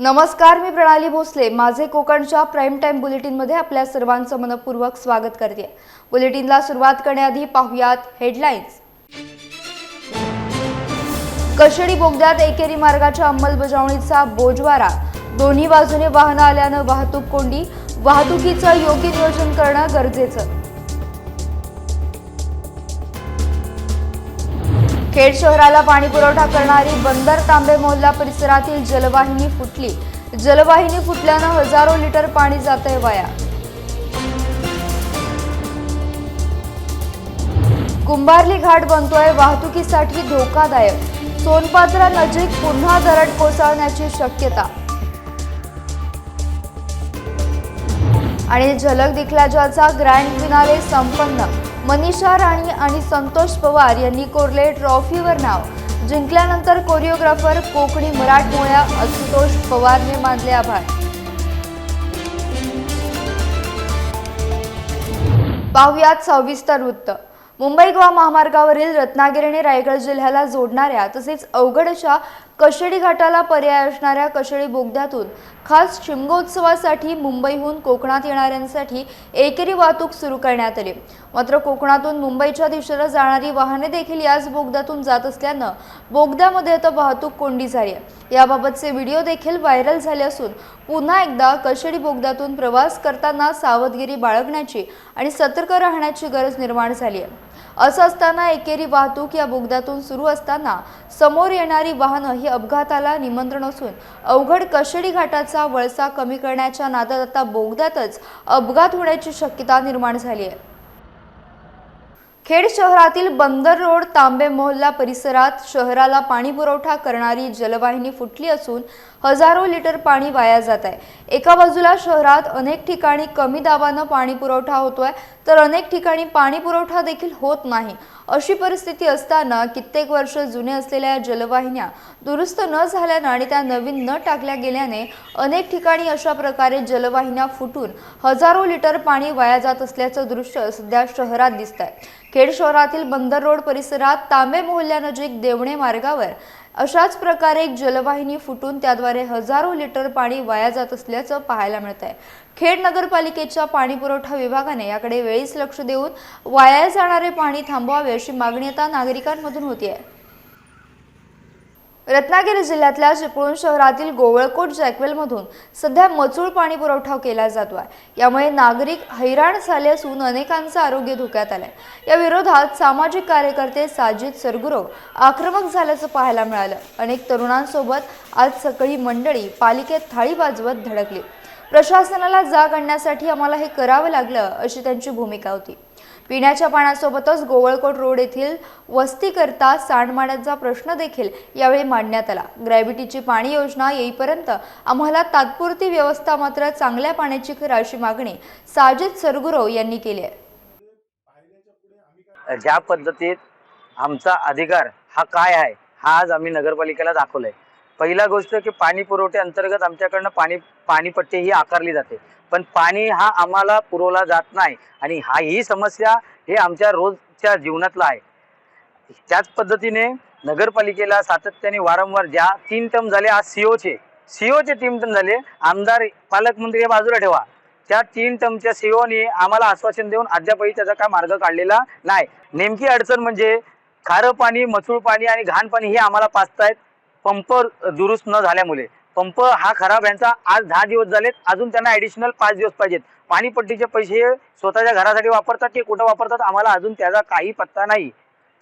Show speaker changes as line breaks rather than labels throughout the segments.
नमस्कार मी प्रणाली भोसले. माझे कोकणच्या प्राईम टाईम बुलेटिनमध्ये आपल्या सर्वांचं मनपूर्वक स्वागत करते. बुलेटिनला सुरुवात करण्याआधी पाहुयात हेडलाईन्स कशेडी बोगद्यात एकेरी मार्गाच्या अंमलबजावणीचा बोजवारा. दोन्ही बाजूने वाहनं आल्यानं वाहतूक कोंडी. वाहतुकीचं योग्य नियोजन करणं गरजेचं. खेड शहराला पाणी पुरवठा करणारी बंदर तांबे मोहल्ला परिसरातील जलवाहिनी फुटली. जलवाहिनी फुटल्यानं हजारो लिटर पाणी जातंय वाया. कुंभारली घाट बनतोय वाहतुकीसाठी धोकादायक. सोनपात्रा नजीक पुन्हा दरड कोसळण्याची शक्यता. आणि झलक दिखलाजाचा ग्रँड फिनाले संपन्न. मनीषा राणी आणि संतोष पवार यांनी कोरले ट्रॉफीवर नाव. जिंकल्यानंतर कोरिओग्राफर कोकणी मराठमोळ्या आशुतोष पवारने मानले आभार. पाहुयात सविस्तर वृत्त. मुंबई गोवा महामार्गावरील रत्नागिरी आणि रायगड जिल्ह्याला जोडणाऱ्या तसेच अवघड अशा कशेडी घाटाला पर्याय असणाऱ्या कशेडी बोगद्यातून खास शिमगोत्सवासाठी मुंबईहून कोकणात येणाऱ्यांसाठी एकेरी वाहतूक सुरू करण्यात आली. मात्र कोकणातून मुंबईच्या दिशेला जाणारी वाहने देखील याच बोगद्यातून जात असल्यानं बोगद्यामध्ये आता वाहतूक कोंडी झाली आहे. याबाबतचे व्हिडिओ देखील व्हायरल झाले असून पुन्हा एकदा कशेडी बोगद्यातून प्रवास करताना सावधगिरी बाळगण्याची आणि सतर्क राहण्याची गरज निर्माण झाली आहे. असं असताना एकेरी वाहतूक या बोगद्यातून सुरू असताना समोर येणारी वाहनं ही अपघाताला निमंत्रण असून अवघड कशेडी घाटाचा वळसा कमी करण्याच्या नादात आता बोगद्यातच अपघात होण्याची शक्यता निर्माण झाली आहे. खेड शहरातील बंदर रोड तांबे मोहल्ला परिसरात शहराला पाणी पुरवठा करणारी जलवाहिनी फुटली असून हजारो लिटर पाणी वाया जात आहे. एका बाजूला शहरात अनेक ठिकाणी कमी दाबानं पाणी पुरवठा होतोय तर अनेक ठिकाणी पाणी पुरवठा देखील होत नाही. अशी परिस्थिती असताना कित्येक वर्ष जुने असलेल्या या जलवाहिन्या दुरुस्त न झाल्यानं आणि त्या नवीन न टाकल्या गेल्याने अनेक ठिकाणी अशा प्रकारे जलवाहिन्या फुटून हजारो लिटर पाणी वाया जात असल्याचं दृश्य सध्या शहरात दिसत आहे खेड शहरातील बंदर रोड परिसरात तांबे मोहल्ल्यानजीक देवणे मार्गावर अशाच प्रकारे एक जलवाहिनी फुटून त्याद्वारे हजारो लिटर पाणी वाया जात असल्याचं पाहायला मिळत आहे खेड नगरपालिकेच्या पाणी पुरवठा विभागाने याकडे वेळीच लक्ष देऊन वाया जाणारे पाणी थांबवावे अशी मागणी आता नागरिकांमधून होती आहे रत्नागिरी जिल्ह्यातल्या चिपळूण शहरातील गोवळकोट जॅकवेलमधून सध्या मचूळ पाणी पुरवठा केला जातो आहे यामुळे नागरिक हैराण झाले असून अनेकांचं आरोग्य धोक्यात आलंय. या विरोधात सामाजिक कार्यकर्ते साजिद सरगुरो आक्रमक झाल्याचं पाहायला मिळालं. अनेक तरुणांसोबत आज सकाळी मंडळी पालिकेत थाळी वाजवत धडकली. प्रशासनाला जाग आणण्यासाठी आम्हाला हे करावं लागलं अशी त्यांची भूमिका होती. पिण्याच्या पाण्यासोबतच गोवळकोट रोड येथील वस्तीकरता सांडमाड्याचा प्रश्न देखील यावेळी मांडण्यात आला. ग्रॅव्हिटीची पाणी योजना येईपर्यंत आम्हाला तात्पुरती व्यवस्था मात्र चांगल्या पाण्याची करा अशी मागणी साजिद सरगुरव यांनी केली आहे.
ज्या पद्धतीत आमचा अधिकार हा काय आहे हा आज आम्ही नगरपालिकेला दाखवलाय. पहिला गोष्ट की पाणी पुरवठे अंतर्गत आमच्याकडनं पाणी पाणीपट्टी ही आकारली जाते. पण पाणी हा आम्हाला पुरवला जात नाही आणि हा ही समस्या हे आमच्या रोजच्या जीवनातला आहे. त्याच पद्धतीने नगरपालिकेला सातत्याने वारंवार ज्या तीन टर्म झाले आज सीओचे सीओचे तीन टर्म झाले आमदार पालकमंत्री हे बाजूला ठेवा. त्या तीन टर्मच्या सीओने आम्हाला आश्वासन देऊन अद्यापही त्याचा काय मार्ग काढलेला नाही. नेमकी अडचण म्हणजे खारं पाणी मचूळ पाणी आणि घाण पाणी हे आम्हाला पाचतायत. पंप दुरुस्त न झाल्यामुळे. पंप हा खराब यांचा आज दहा दिवस झालेत. अजून त्यांना ॲडिशनल पाच दिवस पाहिजेत. पाणीपट्टीचे पैसे स्वतःच्या घरासाठी वापरतात की कुठं वापरतात आम्हाला अजून त्याचा काही पत्ता नाही.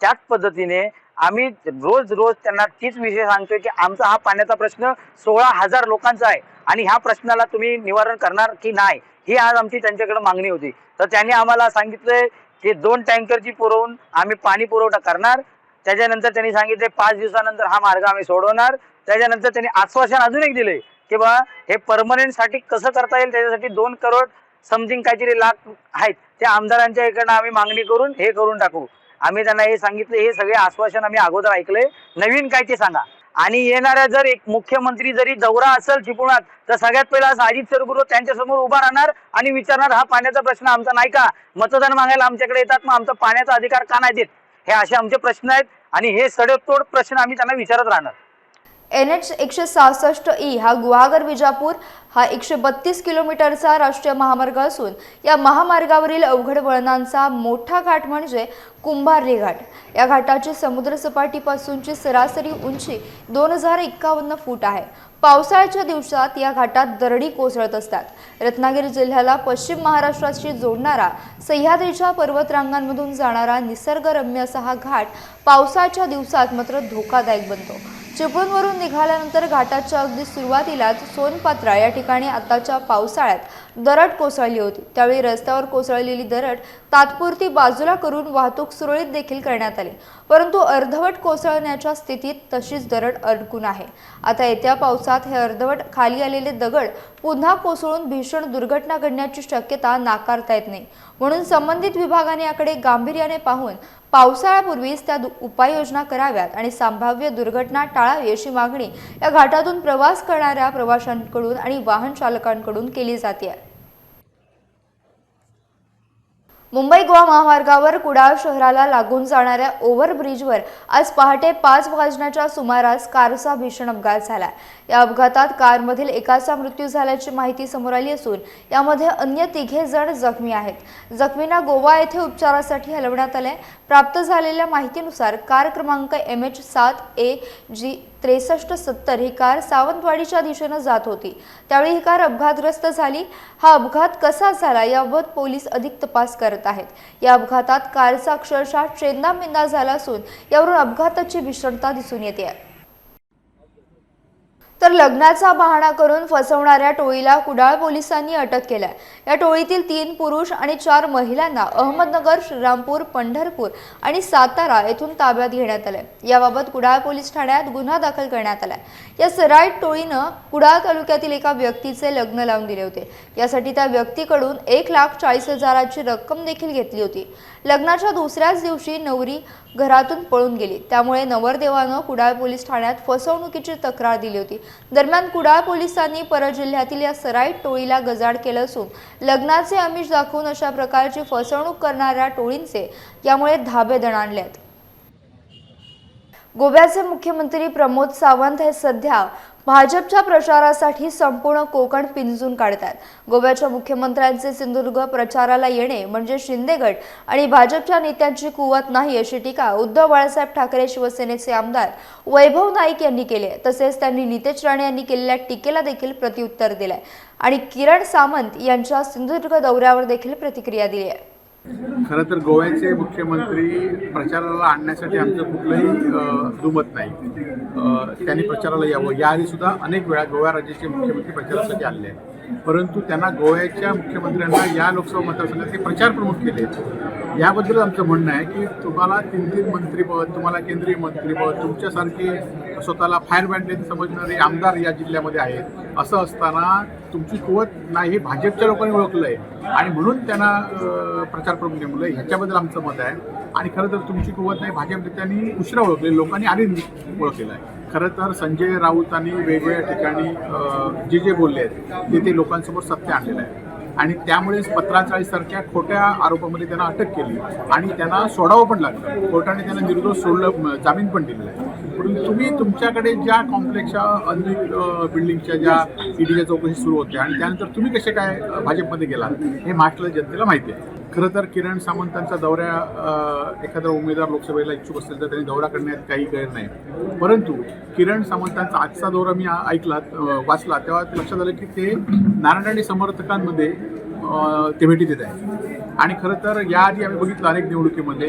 त्याच पद्धतीने आम्ही रोज रोज त्यांना तीच विषय सांगतोय की आमचा हा पाण्याचा प्रश्न सोळा हजार लोकांचा आहे. आणि ह्या प्रश्नाला तुम्ही निवारण करणार की नाही ही आज आमची त्यांच्याकडे मागणी होती. तर त्यांनी आम्हाला सांगितलंय की दोन टँकरची पुरवून आम्ही पाणी पुरवठा करणार. त्याच्यानंतर त्यांनी सांगितले पाच दिवसानंतर हा मार्ग आम्ही सोडवणार. त्याच्यानंतर त्यांनी आश्वासन अजून एक दिले की बा हे परमनंटसाठी कसं करता येईल त्याच्यासाठी दोन करोड समथिंग काहीतरी लाख आहेत त्या आमदारांच्या इकडनं आम्ही मागणी करून हे करून टाकू. आम्ही त्यांना हे सांगितले हे सगळे आश्वासन आम्ही अगोदर ऐकले. नवीन काय ते सांगा. आणि येणाऱ्या जर एक मुख्यमंत्री जरी दौरा असेल चिपळुणात तर सगळ्यात पहिला अजित सरगुरु त्यांच्यासमोर उभा राहणार आणि विचारणार हा पाण्याचा प्रश्न आमचा नाही का? मतदान मागायला आमच्याकडे येतात मग आमचा पाण्याचा अधिकार का नाही देत? हे असे आमचे प्रश्न आहेत आणि हे सडेतोड प्रश्न आम्ही त्यांना विचारत राहणार.
एन एच एकशे सहासष्ट ई हा गुहागर विजापूर हा एकशे बत्तीस किलोमीटरचा राष्ट्रीय महामार्ग असून या महामार्गावरील अवघड वळणांचा मोठा घाट म्हणजे कुंभारली घाट. या घाटाची समुद्रसपाटीपासूनची सरासरी उंची दोन हजार एक्कावन्न फूट आहे. पावसाळ्याच्या दिवसात या घाटात दरडी कोसळत असतात. रत्नागिरी जिल्ह्याला पश्चिम महाराष्ट्राशी जोडणारा सह्याद्रीच्या पर्वतरांगांमधून जाणारा निसर्गरम्य असा हा घाट पावसाच्या दिवसात मात्र धोकादायक बनतो. चिपळूणवरून निघाल्यानंतर घाटाच्या अगदी सुरुवातीलाच सोनपात्रा या ठिकाणी आताच्या पावसाळ्यात दरड कोसळली होती. त्यावेळी रस्त्यावर कोसळलेली दरड तात्पुरती बाजूला करून वाहतूक सुरळीत देखील करण्यात आली. परंतु अर्धवट कोसळण्याच्या स्थितीत तशीच दरड अडकून आहे. आता येत्या पावसात हे अर्धवट खाली आलेले दगड पुन्हा कोसळून भीषण दुर्घटना घडण्याची शक्यता नाकारता येत नाही. म्हणून संबंधित विभागाने याकडे गांभीर्याने पाहून पावसाळ्यापूर्वीच त्या दु- उपाययोजना कराव्यात आणि संभाव्य दुर्घटना टाळावी अशी मागणी या घाटातून प्रवास करणाऱ्या प्रवाशांकडून आणि वाहन चालकांकडून केली जाते मुंबई गोवा महामार्गावर कुडाळ शहराला लागून जाणाऱ्या ओव्हरब्रिजवर आज पहाटे पाच वाजण्याच्या सुमारास कारचा भीषण अपघात झाला. या अपघातात कारमधील एकाचा मृत्यू झाल्याची माहिती समोर आली असून यामध्ये अन्य तिघे जण जखमी आहेत. जखमींना गोवा येथे उपचारासाठी हलवण्यात आले प्राप्त झालेल्या माहितीनुसार कार क्रमांक एम एच सात ए जी त्रेसष्ट सत्तर ही कार सावंतवाडीच्या दिशेनं जात होती. त्यावेळी ही कार अपघातग्रस्त झाली. हा अपघात कसा झाला याबाबत पोलीस अधिक तपास करत आहेत. या अपघातात कारचा अक्षरशः चेंदामेंदा झाला असून यावरून अपघाताची भीषणता दिसून येते. तर लग्नाचा बहाणा करून फसवणाऱ्या टोळीला कुडाळ पोलिसांनी अटक केलाय. या टोळीतील तीन पुरुष आणि चार महिलांना अहमदनगर श्रीरामपूर पंढरपूर आणि सातारा येथून ताब्यात घेण्यात आले याबाबत कुडाळ पोलीस ठाण्यात गुन्हा दाखल करण्यात आलाय. या सराईट टोळीनं कुडाळ तालुक्यातील एका व्यक्तीचे लग्न लावून दिले होते. यासाठी त्या व्यक्तीकडून एक लाख चाळीस हजाराची रक्कम देखील घेतली होती. लग्नाच्या दुसऱ्याच दिवशी नवरी घरातून पळून गेली. त्यामुळे नवरदेवानं कुडाळ पोलीस ठाण्यात फसवणुकीची तक्रार दिली होती. दरम्यान कुडाळ पोलिसांनी परजिल्ह्यातील या सराईट टोळीला गजाड केलं असून लग्नाचे आमिष दाखवून अशा प्रकारची फसवणूक करणाऱ्या टोळींचे यामुळे धाबे दणाणले आहेत गोव्याचे मुख्यमंत्री प्रमोद सावंत हे सध्या भाजपच्या प्रचारासाठी संपूर्ण कोकण पिंजून काढतात. गोव्याच्या मुख्यमंत्र्यांचे सिंधुदुर्ग प्रचाराला येणे म्हणजे शिंदेगड आणि भाजपच्या नेत्यांची कुवत नाही अशी टीका उद्धव बाळासाहेब ठाकरे शिवसेनेचे आमदार वैभव नाईक यांनी केली तसेच त्यांनी नितेश राणे यांनी केलेल्या टीकेला देखील प्रत्युत्तर दिलंय. आणि किरण सामंत यांच्या सिंधुदुर्ग दौऱ्यावर देखील प्रतिक्रिया दिली आहे.
खरं तर गोव्याचे मुख्यमंत्री प्रचाराला आणण्यासाठी आमचं कुठलंही दुमत नाही. त्यांनी प्रचाराला यावं. याआधी सुद्धा अनेक वेळा गोवा राज्याचे मुख्यमंत्री प्रचारासाठी आले आहेत. परंतु त्यांना गोव्याच्या मुख्यमंत्र्यांना या लोकसभा मतदारसंघात ते प्रचार प्रमुख केले याबद्दल आमचं म्हणणं आहे की तुम्हाला तीन तीन मंत्रीपद तुम्हाला केंद्रीय मंत्रीपद तुमच्यासारखे स्वतःला फायर बँडेत समजणारे आमदार या जिल्ह्यामध्ये आहेत. असं असताना तुमची कुवत नाही हे भाजपच्या लोकांनी ओळखलं आहे आणि म्हणून त्यांना प्रचार प्रमुख नेमलं ह्याच्याबद्दल आमचं मत आहे. आणि खरं तर तुमची कुवत नाही भाजप नेत्यांनी उशिरा ओळखले लोकांनी आधी ओळखलेलं आहे. खरं तर संजय राऊतांनी वेगवेगळ्या ठिकाणी जे जे बोलले आहेत ते ते लोकांसमोर सत्य आणलेलं आहे. आणि त्यामुळेच पत्राचाळीसारख्या खोट्या आरोपामध्ये त्यांना अटक केली आणि त्यांना सोडावं पण लागलं. कोर्टाने त्यांना निर्दोष सोडलं जामीन पण दिलेला आहे. परंतु तुम्ही तुमच्याकडे ज्या कॉम्प्लेक्सच्या अन्य बिल्डिंगच्या ज्या ईडीच्या चौकशी सुरू होत्या आणि त्यानंतर तुम्ही कसे काय भाजपमध्ये गेला हे महाराष्ट्राच्या जनतेला माहिती आहे. खरं तर किरण सामंतांचा दौऱ्या एखादा उमेदवार लोकसभेला इच्छुक असेल तर त्यांनी दौरा करण्यात काही गैर नाही. परंतु किरण सामंतांचा आजचा दौरा मी ऐकला वाचला तेव्हा लक्षात आलं की ते नारायण समर्थकांमध्ये ते भेटी देत आहे आणि खरं तर याआधी आम्ही बघितलं अनेक निवडणुकीमध्ये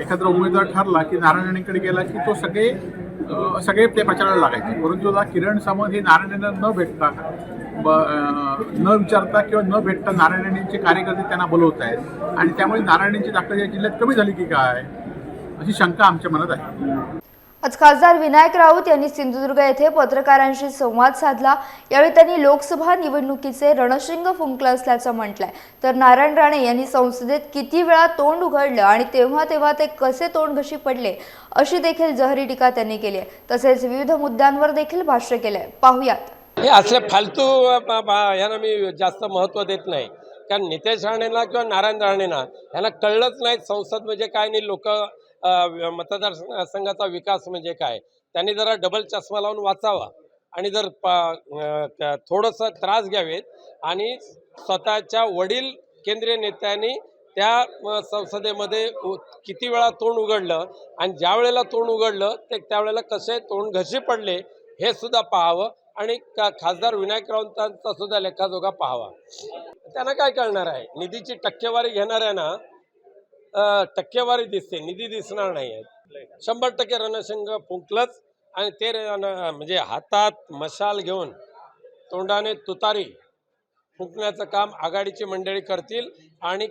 एखादा उमेदवार ठरला की नारायणांकडे गेला की तो सगळे सगळे ते प्रचाराला लागायचे. परंतु किरण सामंत हे नारायण न भेटता ब न विचारता किंवा न भेटता नारायणचे कार्यकर्ते त्यांना बोलवत आहेत. आणि त्यामुळे नारायणची ताकद या जिल्ह्यात कमी झाली की काय? अशी शंका आमच्या मनात आहे.
आज खासदार विनायक राऊत यांनी सिंधुदुर्ग येथे पत्रकारांशी संवाद साधला. यावेळी त्यांनी लोकसभा निवडणुकीचे रणशिंग फुंकलं असल्याचं म्हटलंय. तर नारायण राणे यांनी संसदेत किती वेळा तोंड उघडलं आणि तेव्हा तेव्हा ते कसे तोंड घशी पडले अशी देखील जहरी टीका त्यांनी केली आहे. तसेच विविध मुद्द्यांवर देखील भाष्य केलंय. पाहुयात.
हे असले फालतू यांना मी जास्त महत्त्व देत नाही. कारण नितेश राणेंना किंवा नारायण राणेंना यांना कळलंच नाही संसद म्हणजे काय आणि लोक मतदार संघाचा विकास म्हणजे काय. त्यांनी जरा डबल चष्मा लावून वाचावा. आणि जर प थोडंसं त्रास घ्यावेत आणि स्वतःच्या वडील केंद्रीय नेत्यांनी त्या संसदेमध्ये उ- किती वेळा तोंड उघडलं आणि ज्या वेळेला तोंड उघडलं ते त्यावेळेला कसे तोंड घशी पडले हे सुद्धा पाहावं. आणि का खासदार विनायक राऊतांचा सुद्धा लेखाजोखा पाहावा. त्यांना काय कळणार आहे? निधीची टक्केवारी घेणाऱ्यांना टक्केवारी दिसते. निधी दिसणार नाही आहे. शंभर टक्के रणसंघ फुंकलंच आणि ते रण- म्हणजे हातात मशाल घेऊन तोंडाने तुतारी फुंकण्याचं काम आघाडीची मंडळी करतील आणि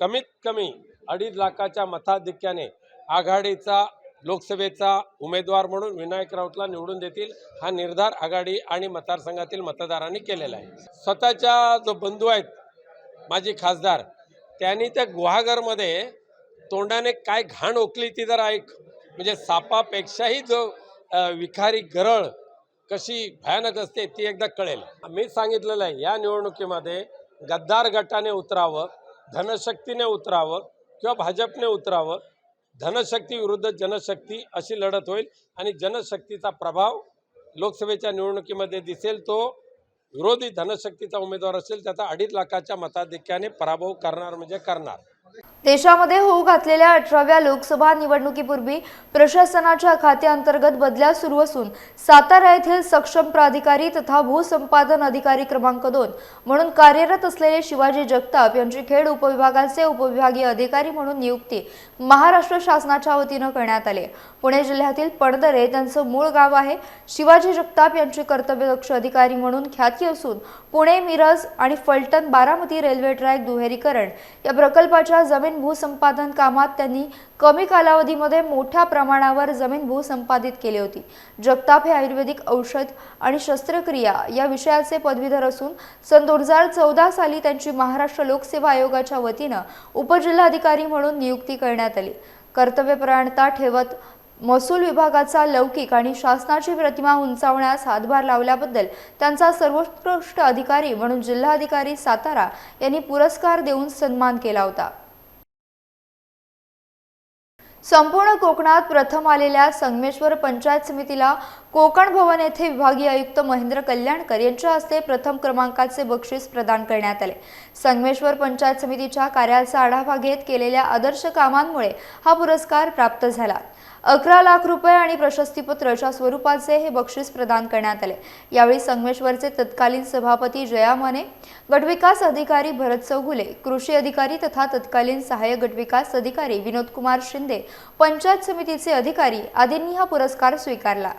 कमीत कमी अडीच लाखाच्या मताधिक्याने आघाडीचा लोकसभेचा उमेदवार म्हणून विनायक राऊतला निवडून देतील हा निर्धार आघाडी आणि मतदारसंघातील मतदारांनी केलेला आहे. स्वतःच्या जो बंधू आहेत माजी खासदार त्यांनी त्या गुहागरमध्ये तोंडाने काय घाण ओकली ती जर ऐक म्हणजे सापापेक्षाही जो विखारी गरळ कशी भयानक असते ती एकदा कळेल. मी सांगितलेलं आहे या निवडणुकीमध्ये गद्दार गटाने उतरावं धनशक्तीने उतरावं किंवा भाजपने उतरावं धनशक्ती विरुद्ध जनशक्ती अशी लढत होईल आणि जनशक्तीचा प्रभाव लोकसभेच्या निवडणुकीमध्ये दिसेल तो विरोधी धनशक्तीचा उमेदवार असेल त्याचा अडीच लाखाच्या मताधिक्याने पराभव करणार म्हणजे करणार.
देशामध्ये होऊ घातलेल्या अठराव्या लोकसभा निवडणुकीपूर्वी प्रशासनाच्या खात्याअंतर्गत बदल्या सुरू असून सातारा येथील सक्षम प्राधिकारी तथा भूसंपादन अधिकारी क्रमांक दोन म्हणून कार्यरत असलेले शिवाजी जगताप यांची खेड उपविभागाचे उपविभागीय अधिकारी म्हणून नियुक्ती महाराष्ट्र शासनाच्या वतीनं करण्यात आली. पुणे जिल्ह्यातील पणदरे त्यांचं मूळ गाव आहे. शिवाजी जगताप यांची कर्तव्यदक्ष अधिकारी म्हणून ख्याती असून पुणे मिरज आणि फलटण बारामती रेल्वे ट्रॅक दुहेरीकरण या प्रकल्पाच्या जमीन भूसंपादन कामात त्यांनी कमी कालावधीमध्ये मोठ्या प्रमाणावर जमीन भूसंपादित केली होती. जगताप हे आयुर्वेदिक औषध आणि शस्त्रक्रिया या विषयाचे पदवीधर असून सन दोन हजार चौदा साली त्यांची महाराष्ट्र लोकसेवा आयोगाच्या वतीनं उपजिल्हाधिकारी म्हणून नियुक्ती करण्यात आली. कर्तव्यपरायणता ठेवत महसूल विभागाचा लौकिक आणि शासनाची प्रतिमा उंचावण्यास हातभार लावल्याबद्दल त्यांचा सर्वोत्कृष्ट अधिकारी म्हणून जिल्हाधिकारी सातारा यांनी पुरस्कार देऊन सन्मान केला होता. संपूर्ण कोकणात प्रथम आलेल्या संगमेश्वर पंचायत समितीला कोकण भवन येथे विभागीय आयुक्त महेंद्र कल्याणकर यांच्या हस्ते प्रथम क्रमांकाचे बक्षीस प्रदान करण्यात आले. संगमेश्वर पंचायत समितीच्या कार्याचा आढावा घेत केलेल्या आदर्श कामांमुळे हा पुरस्कार प्राप्त झाला. अकरा लाख रुपये आणि प्रशस्तीपत्रच्या स्वरूपाचे हे बक्षीस प्रदान करण्यात आले. यावेळी संगमेश्वरचे तत्कालीन सभापती जया माने गटविकास अधिकारी भरत चौगुले कृषी अधिकारी तथा तत्कालीन सहाय्यक गटविकास अधिकारी विनोद कुमार शिंदे पंचायत समितीचे अधिकारी आदींनी हा पुरस्कार स्वीकारला.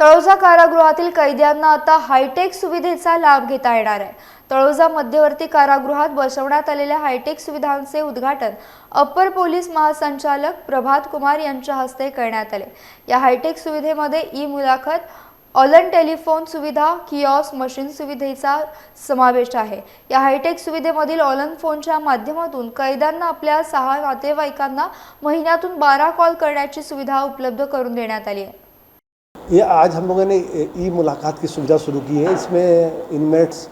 तळोजा कारागृहातील कैद्यांना आता हायटेक सुविधेचा लाभ घेता येणार आहे. तळोजा मध्यवर्ती कारागृहात बसवण्यात आलेल्या हायटेक सुविधांचे उद्घाटन अप्पर पोलीस महासंचालक प्रभात कुमार यांच्या हस्ते करण्यात आले. या हायटेक सुविधेमध्ये ई मुलाखत ऑलन टेलिफोन सुविधा किऑस मशीन सुविधेचा समावेश आहे. या हायटेक सुविधेमधील ऑलन फोनच्या माध्यमातून कैद्यांना आपल्या सहा नातेवाईकांना महिन्यातून बारा कॉल करण्याची सुविधा उपलब्ध करून देण्यात आली आहे.
ये आज हम लोगों ने ई मुलाकात की सुविधा शुरू की है। इसमें इनमेट्स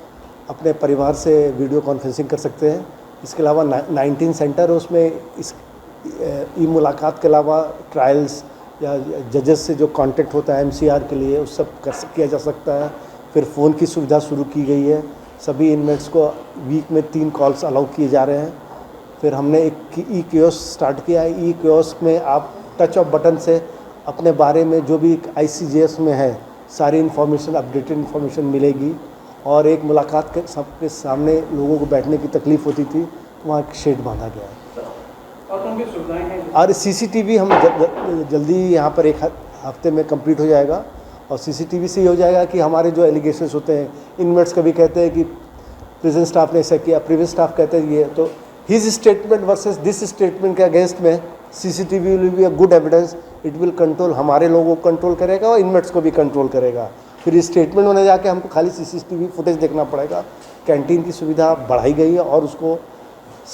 अपने परिवार से वीडियो कॉन्फ्रेंसिंग कर सकते हैं। इसके अलावा नाइनटीन सेंटर है, उसमें इस ई मुलाकात के अलावा ट्रायल्स या जजेस से जो कांटेक्ट होता है एमसीआर के लिए, उस सब कर किया जा सकता है। फिर फ़ोन की सुविधा शुरू की गई है। सभी इनमेट्स को वीक में तीन कॉल्स अलाउ किए जा रहे हैं। फिर हमने एक ई क्योस स्टार्ट किया है। ई क्योस में आप टच ऑफ़ बटन से अपने बारे में जो भी आईसीजेएस में है, सारी इन्फॉर्मेशन, अपडेटेड इन्फॉर्मेशन मिलेगी। और एक मुलाकात के सबके सामने लोगों को बैठने की तकलीफ़ होती थी वहाँ एक शेड बांधा गया है। और सीसीटीवी हम जल्दी यहाँ पर एक हफ़्ते में कंप्लीट हो जाएगा और सीसीटीवी से ये हो जाएगा कि हमारे जो एलिगेशंस होते हैं इनमेट्स कभी कहते हैं कि प्रेजेंट स्टाफ ने ऐसा किया प्रीवियस स्टाफ कहते हैं ये तो his statement versus this statement K against में CCTV will be a good evidence it will control हमारे लोगों को कंट्रोल करेगा और इनमेट्स को भी कंट्रोल करेगा। फिर स्टेटमेंट होने जाके हमको खाली सीसीटीवी फुटेज देखना पड़ेगा। कैंटीन की सुविधा बढ़ाई गई है और उसको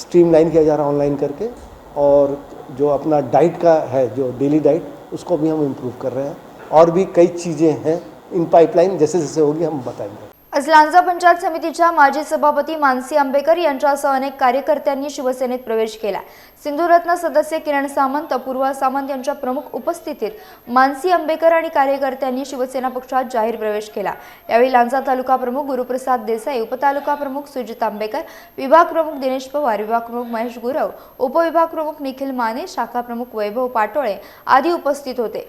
स्ट्रीमलाइन किया जा रहा है ऑनलाइन करके। और जो अपना डाइट का है, जो डेली डाइट उसको भी हम इम्प्रूव कर रहे हैं। और भी कई चीज़ें हैं इन पाइपलाइन जैसे जैसे होगी हम बताएँगे।
आज लांजा पंचायत समितीच्या माजी सभापती मानसी आंबेकर यांच्यासह अनेक कार्यकर्त्यांनी शिवसेनेत प्रवेश केला. सिंधुरत्न सदस्य किरण सामंत पूर्वा सामंत यांच्या प्रमुख उपस्थितीत मानसी आंबेकर आणि कार्यकर्त्यांनी शिवसेना पक्षात जाहीर प्रवेश केला. यावेळी लांजा तालुका प्रमुख गुरुप्रसाद देसाई उपतालुका प्रमुख सुजित आंबेकर विभाग प्रमुख दिनेश पवार विभाग प्रमुख महेश गुरव उपविभाग प्रमुख निखिल माने शाखा प्रमुख वैभव पाटोळे आदी उपस्थित होते.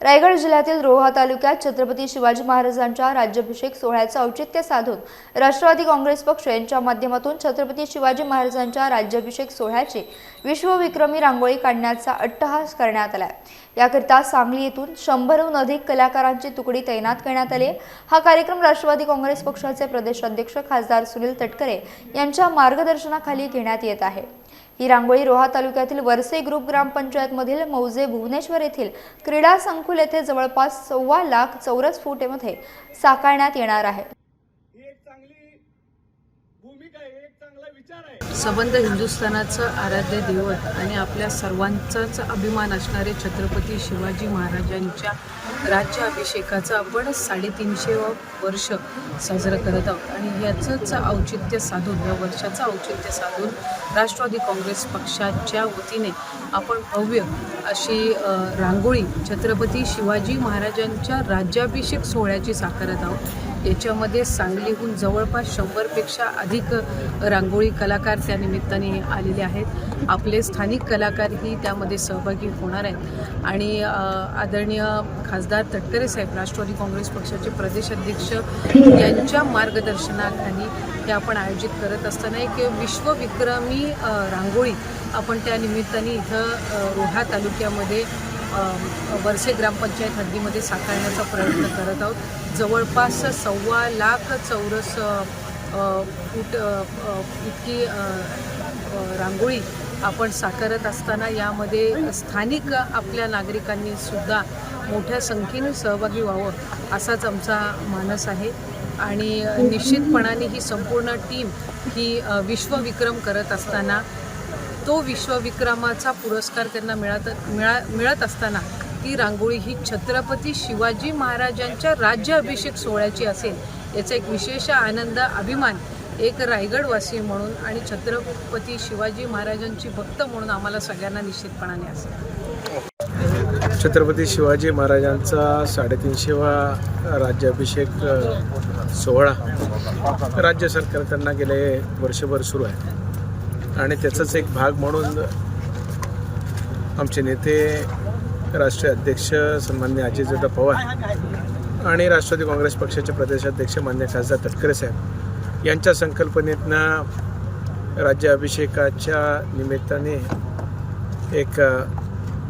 रायगड जिल्ह्यातील रोहा तालुक्यात छत्रपती शिवाजी महाराजांच्या राज्याभिषेक सोहळ्याचं औचित्य साधून राष्ट्रवादी काँग्रेस पक्ष यांच्या माध्यमातून छत्रपती शिवाजी महाराजांच्या राज्याभिषेक सोहळ्याची विश्वविक्रमी रांगोळी काढण्याचा अट्टहास करण्यात आला याकरिता सांगली येथून शंभरहून अधिक कलाकारांची तुकडी तैनात करण्यात आली हा कार्यक्रम राष्ट्रवादी काँग्रेस पक्षाचे प्रदेशाध्यक्ष खासदार सुनील तटकरे यांच्या मार्गदर्शनाखाली घेण्यात येत आहे. ही रांगोळी रोहा तालुक्यातील वरसे ग्रुप ग्रामपंचायतमधील मौजे भुवनेश्वर येथील क्रीडा संकुल येथे जवळपास सव्वा लाख चौरस फुटेमध्ये साकारण्यात येणार आहे.
सबंध हिंदुस्थानाचं आराध्य दैवत आणि आपल्या सर्वांचाच अभिमान असणारे छत्रपती शिवाजी महाराजांच्या राज्याभिषेकाचं आपण साडेतीनशे वर्ष साजरं करत आहोत. आणि याचंच औचित्य साधून या वर्षाचं औचित्य साधून राष्ट्रवादी काँग्रेस पक्षाच्या वतीने आपण भव्य अशी रांगोळी छत्रपती शिवाजी महाराजांच्या राज्याभिषेक सोहळ्याची साकारत आहोत. याच्यामध्ये सांगलीहून जवळपास शंभरपेक्षा अधिक रांगोळी कलाकार त्या निमित्ताने आलेले आहेत. आपले स्थानिक कलाकारही त्यामध्ये सहभागी होणार आहेत. आणि आदरणीय खासदार तटकरे साहेब राष्ट्रवादी काँग्रेस पक्षाचे प्रदेशाध्यक्ष यांच्या मार्गदर्शनाखाली हे आपण आयोजित करत असताना एक विश्वविक्रमी रांगोळी आपण त्या निमित्ताने इथं रोहा तालुक्यामध्ये वर्षे ग्रामपंचायत हद्दीमध्ये साकारण्याचा प्रयत्न करत आहोत. जवळपास सव्वा लाख चौरस फूट इतकी रांगोळी आपण साकारत असताना यामध्ये स्थानिक आपल्या नागरिकांनी सुद्धा मोठ्या संख्येने सहभागी व्हावं असाच आमचा मानस आहे. आणि निश्चितपणाने ही संपूर्ण टीम ही विश्वविक्रम करत असताना तो विश्वविक्रमाचा पुरस्कार त्यांना मिळत मिळा मिळत असताना ती रांगोळी ही छत्रपती शिवाजी महाराजांच्या राज्याभिषेक सोहळ्याची असेल याचा एक विशेष आनंद अभिमान एक रायगडवासी म्हणून आणि छत्रपती शिवाजी महाराजांची भक्त म्हणून आम्हाला सगळ्यांना निश्चितपणाने असेल.
छत्रपती शिवाजी महाराजांचा साडेतीनशेवा राज्याभिषेक सोहळा राज्य सरकार त्यांना गेले वर्षभर सुरू आहे. आणि त्याचाच एक भाग म्हणून आमचे नेते राष्ट्रीय अध्यक्ष सन्मान्य अजितदादा पवार आणि राष्ट्रवादी काँग्रेस पक्षाचे प्रदेशाध्यक्ष मान्य खासदार तटकरे साहेब यांच्या संकल्पनेतनं राज्याभिषेकाच्या निमित्ताने एक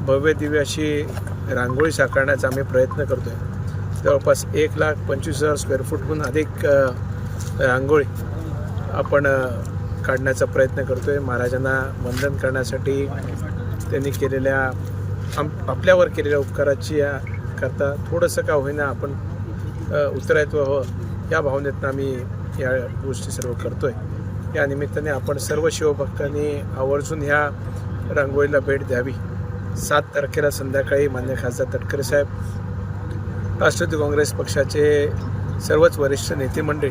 भव्य दिव्य अशी रांगोळी साकारण्याचा आम्ही प्रयत्न करतो आहे जवळपास एक लाख पंचवीस हजार स्क्वेअर फूटहून अधिक रांगोळी आपण काढण्याचा प्रयत्न करतो आहे महाराजांना वंदन करण्यासाठी त्यांनी केलेल्या आम आपल्यावर केलेल्या उपकाराची या करता थोडंसं का होईना आपण अ, उत्तरायत्व व्हावं या भावनेतनं आम्ही या गोष्टी सर्व करतो आहे या निमित्ताने आपण सर्व शिवभक्तांनी आवर्जून ह्या रांगोळीला भेट द्यावी. सात तारखेला संध्याकाळी मान्य खासदार तटकरे साहेब राष्ट्रवादी काँग्रेस पक्षाचे सर्वच वरिष्ठ नेते मंडळी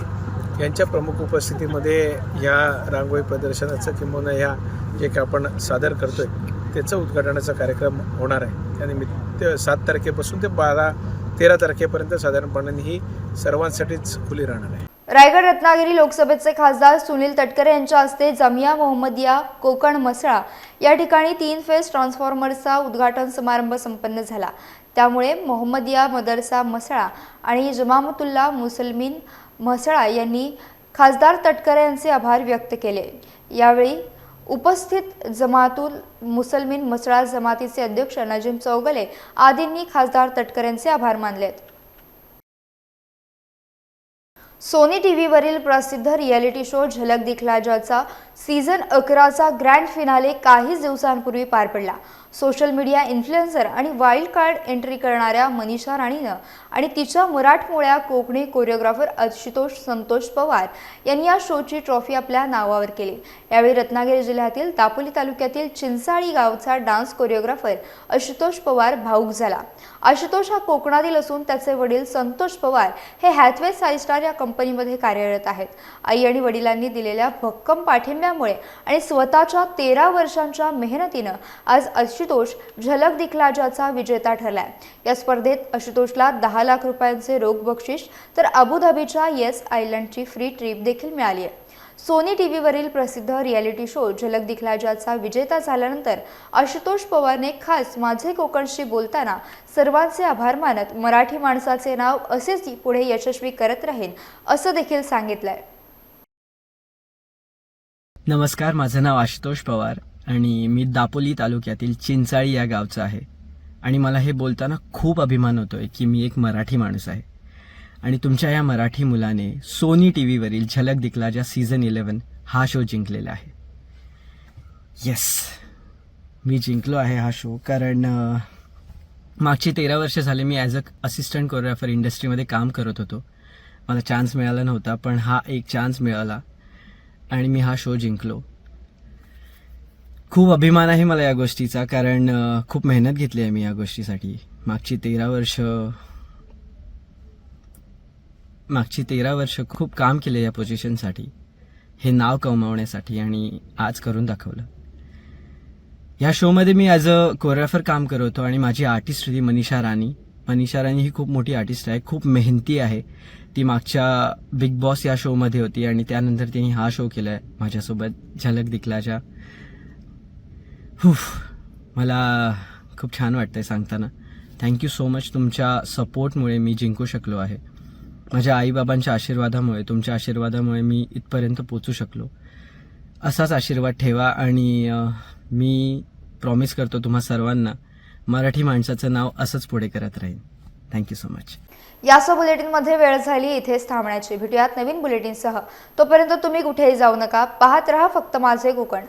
यांच्या प्रमुख उपस्थितीमध्ये ह्या रांगोळी प्रदर्शनाचं किंवा ह्या जे काही आपण सादर करतोय त्याचं उद्घाटनाचा कार्यक्रम होणार आहे. त्यानिमित्त सात तारखेपासून ते बारा तेरा तारखेपर्यंत साधारणपणे ही सर्वांसाठीच खुली राहणार आहे.
रायगड रत्नागिरी लोकसभेचे खासदार सुनील तटकरे यांच्या हस्ते जमिया मोहम्मदिया कोकण मसळा या ठिकाणी तीन फेज ट्रान्सफॉर्मरचा उद्घाटन समारंभ संपन्न झाला. त्यामुळे मोहम्मदिया मदरसा मसळा आणि जमामतुल्ला मुसलमीन म्हसळा यांनी खासदार तटकरे यांचे आभार व्यक्त केले. यावेळी उपस्थित जमातुल मुसलमीन मसळा जमातीचे अध्यक्ष नजीम चौगले आदींनी खासदार तटकरेंचे आभार मानलेत. सोनी टीव्हीवरील प्रसिद्ध रियालिटी शो झलक दिखला जाचा सीझन अकराचा ग्रँड फिनाले काहीच दिवसांपूर्वी पार पडला. सोशल मीडिया इन्फ्लुएन्सर आणि वाईल्ड कार्ड एंट्री करणाऱ्या मनीषा राणीनं आणि तिच्या मराठमोळ्या कोकणी कोरिओग्राफर आशुतोष संतोष पवार यांनी या शोची ट्रॉफी आपल्या नावावर केली. यावेळी रत्नागिरी जिल्ह्यातील दापोली तालुक्यातील चिंचाळी गावचा डान्स कोरिओग्राफर आशुतोष पवार भाऊक झाला. आशुतोष हा कोकणातील असून त्याचे वडील संतोष पवार हे हॅथवे साईस्टार या कंपनीमध्ये कार्यरत आहेत. आई आणि वडिलांनी दिलेल्या भक्कम पाठिंब्यामुळे आणि स्वतःच्या तेरा वर्षांच्या मेहनतीनं आज आशुतोष झलक दिखलाजाचा विजेता ठरलाय. या स्पर्धेत आशुतोषला दहा लाख रुपयांचे रोख बक्षीस तर अबुधाबीच्या येस आयलंडची फ्री ट्रिप देखील मिळाली आहे. सोनी टीव्हीवरील प्रसिद्ध रियालिटी शो झलक दिखलाजाचा विजेता झाल्यानंतर आशुतोष पवारने खास माझे कोकणशी बोलताना सर्वांचे आभार मानत मराठी माणसाचे नाव असेच पुढे यशस्वी करत राहीन असं देखील सांगितलंय.
नमस्कार माझं नाव आशुतोष पवार आणि मी दापोली तालुक्यातील चिंचाळी या गावचं आहे. आणि मला हे बोलताना खूप अभिमान होतोय की मी एक मराठी माणूस आहे. आणि तुमच्या या मराठी मुलाने सोनी टी व्हीवरील झलक दिखलाजा सीझन इलेवन हा शो जिंकलेला आहे. येस मी जिंकलो आहे हा शो कारण मागची तेरा वर्ष झाले मी ॲज अ असिस्टंट कोरिओग्राफर इंडस्ट्रीमध्ये काम करत होतो. मला चान्स मिळाला नव्हता पण हा एक चान्स मिळाला. आणि मी हा शो जिंकलो. खूप अभिमान आहे मला या गोष्टीचा कारण खूप मेहनत घेतली आहे मी या गोष्टीसाठी. मागची तेरा वर्ष मागची तेरा वर्ष खूप काम केले या पोझिशनसाठी हे नाव कमावण्यासाठी आणि आज करून दाखवलं. या शोमध्ये मी ॲज अ कोरिओग्राफर काम करत होतो आणि माझी आर्टिस्ट होती मनीषा राणी. मनीषा राणी ही खूप मोठी आर्टिस्ट आहे खूप मेहनती आहे. ती मागच्या बिग बॉस या शोमध्ये होती आणि त्यानंतर तिने हा शो केला आहे माझ्यासोबत झलक दिखलाच्या हुफ मला खूप छान वाटतंय सांगताना. थँक्यू सो मच तुमच्या सपोर्टमुळे मी जिंकू शकलो आहे. माझ्या आईबाबांच्या आशीर्वादामुळे तुमच्या आशीर्वादामुळे मी इथपर्यंत पोचू शकलो. असाच आशीर्वाद ठेवा आणि मी प्रॉमिस करतो तुम्हा सर्वांना मराठी माणसाचं नाव असंच पुढे करत राहीन थँक्यू सो मच
यासह बुलेटिनमध्ये वेळ झाली इथेच थांबण्याची. भेटूयात नवीन बुलेटिनसह. तोपर्यंत तुम्ही कुठेही जाऊ नका. पाहत रहा फक्त माझे कोकण